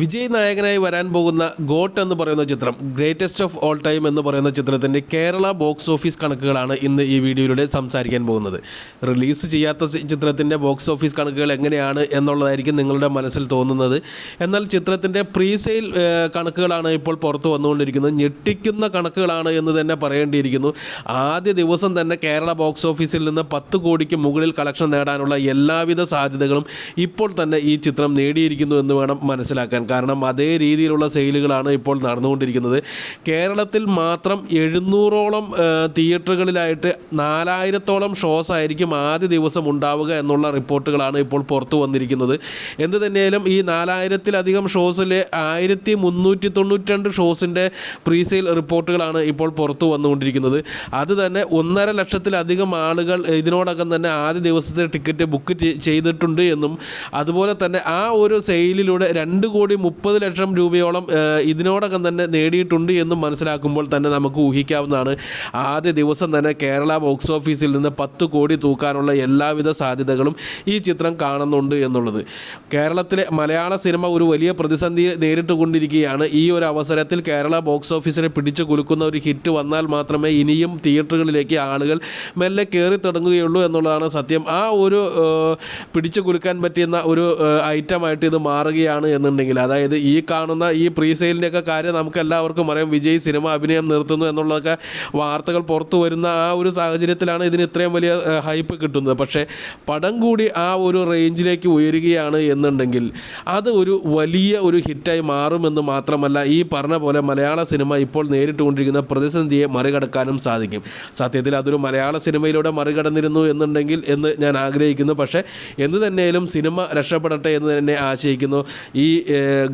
വിജയ് നായകനായി വരാൻ പോകുന്ന ഗോട്ട് എന്ന് പറയുന്ന ചിത്രം ഗ്രേറ്റസ്റ്റ് ഓഫ് ഓൾ ടൈം എന്ന് പറയുന്ന ചിത്രത്തിന്റെ കേരള ബോക്സ് ഓഫീസ് കണക്കുകളാണ് ഇന്ന് ഈ വീഡിയോയിലൂടെ സംസാരിക്കാൻ പോകുന്നത്. റിലീസ് ചെയ്യാത്ത ചിത്രത്തിന്റെ ബോക്സ് ഓഫീസ് കണക്കുകൾ എങ്ങനെയാണ് എന്നുള്ളതായിരിക്കും നിങ്ങളുടെ മനസ്സിൽ തോന്നുന്നത്. എന്നാൽ ചിത്രത്തിന്റെ പ്രീസെയിൽ കണക്കുകളാണ് ഇപ്പോൾ പുറത്തു വന്നുകൊണ്ടിരിക്കുന്നത്. ഞെട്ടിക്കുന്ന കണക്കുകളാണ് എന്ന് തന്നെ പറയേണ്ടിയിരിക്കുന്നു. ആദ്യ ദിവസം തന്നെ കേരള ബോക്സ് ഓഫീസിൽ നിന്ന് പത്ത് കോടിക്ക് മുകളിൽ കളക്ഷൻ നേടാനുള്ള എല്ലാവിധ സാധ്യതകളും ഇപ്പോൾ തന്നെ ഈ ചിത്രം നേടിയിരിക്കുന്നു എന്ന് വേണം മനസ്സിലാക്കാൻ കാരണം അതേ രീതിയിലുള്ള സെയിലുകളാണ് ഇപ്പോൾ നടന്നുകൊണ്ടിരിക്കുന്നത്. കേരളത്തിൽ മാത്രം എഴുന്നൂറോളം തിയേറ്ററുകളിലായിട്ട് നാലായിരത്തോളം ഷോസ് ആയിരിക്കും ആദ്യ ദിവസം ഉണ്ടാവുക എന്നുള്ള റിപ്പോർട്ടുകളാണ് ഇപ്പോൾ പുറത്തു വന്നിരിക്കുന്നത്. എന്ത് തന്നെയാലും ഈ നാലായിരത്തിലധികം ഷോസിലെ ആയിരത്തി മുന്നൂറ്റി തൊണ്ണൂറ്റി രണ്ട് ഷോസിന്റെ പ്രീസെയിൽ റിപ്പോർട്ടുകളാണ് ഇപ്പോൾ പുറത്തു വന്നുകൊണ്ടിരിക്കുന്നത്. അത് തന്നെ ഒന്നര ലക്ഷത്തിലധികം ആളുകൾ ഇതിനോടകം തന്നെ ആദ്യ ദിവസത്തെ ടിക്കറ്റ് ബുക്ക് ചെയ്തിട്ടുണ്ട് എന്നും അതുപോലെ തന്നെ ആ ഒരു സെയിലിലൂടെ രണ്ട് കോടി മുപ്പത് ലക്ഷം രൂപയോളം ഇതിനോടകം തന്നെ നേടിയിട്ടുണ്ട് എന്ന് മനസ്സിലാക്കുമ്പോൾ തന്നെ നമുക്ക് ഊഹിക്കാവുന്നതാണ്. ആദ്യ ദിവസം തന്നെ കേരള ബോക്സ് ഓഫീസിൽ നിന്ന് പത്ത് കോടി തൂക്കാനുള്ള എല്ലാവിധ സാധ്യതകളും ഈ ചിത്രം കാണുന്നുണ്ട് എന്നുള്ളത്. കേരളത്തിലെ മലയാള സിനിമ ഒരു വലിയ പ്രതിസന്ധി നേരിട്ടുകൊണ്ടിരിക്കുകയാണ്. ഈ ഒരു അവസരത്തിൽ കേരള ബോക്സ് ഓഫീസിനെ പിടിച്ചു കുലുക്കുന്ന ഒരു ഹിറ്റ് വന്നാൽ മാത്രമേ ഇനിയും തിയേറ്ററുകളിലേക്ക് ആളുകൾ മെല്ലെ കയറി തുടങ്ങുകയുള്ളൂ എന്നുള്ളതാണ് സത്യം. ആ ഒരു പിടിച്ചു കുലുക്കാൻ പറ്റുന്ന ഒരു ഐറ്റമായിട്ട് ഇത് മാറുകയാണ് എന്നുണ്ടെങ്കിൽ അതായത് ഈ കാണുന്ന ഈ പ്രീ കാര്യം നമുക്ക് എല്ലാവർക്കും അറിയാം. വിജയ് സിനിമ അഭിനയം നിർത്തുന്നു എന്നുള്ളതൊക്കെ വാർത്തകൾ പുറത്തു വരുന്ന ആ ഒരു സാഹചര്യത്തിലാണ് ഇതിന് ഇത്രയും വലിയ ഹൈപ്പ് കിട്ടുന്നത്. പക്ഷേ പടം കൂടി ആ ഒരു റേഞ്ചിലേക്ക് ഉയരുകയാണ് എന്നുണ്ടെങ്കിൽ അത് ഒരു വലിയ ഒരു ഹിറ്റായി മാറുമെന്ന് മാത്രമല്ല ഈ പറഞ്ഞ പോലെ മലയാള സിനിമ ഇപ്പോൾ നേരിട്ടുകൊണ്ടിരിക്കുന്ന പ്രതിസന്ധിയെ മറികടക്കാനും സാധിക്കും. സത്യത്തിൽ അതൊരു മലയാള സിനിമയിലൂടെ മറികടന്നിരുന്നു എന്നുണ്ടെങ്കിൽ എന്ന് ഞാൻ ആഗ്രഹിക്കുന്നു. പക്ഷേ എന്ത് തന്നെയാലും സിനിമ രക്ഷപ്പെടട്ടെ എന്ന് തന്നെ ആശയിക്കുന്നു. ഈ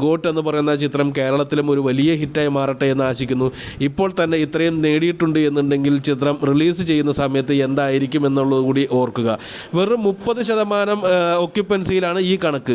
ഗോട്ട് എന്ന് പറയുന്ന ചിത്രം കേരളത്തിലും ഒരു വലിയ ഹിറ്റായി മാറട്ടെ എന്ന് ആശിക്കുന്നു. ഇപ്പോൾ തന്നെ ഇത്രയും നേടിയിട്ടുണ്ട് എന്നുണ്ടെങ്കിൽ ചിത്രം റിലീസ് ചെയ്യുന്ന സമയത്ത് എന്തായിരിക്കും എന്നുള്ളത് കൂടി ഓർക്കുക. വെറും മുപ്പത് ശതമാനം ഒക്യുപ്പൻസിയിലാണ് ഈ കണക്ക്.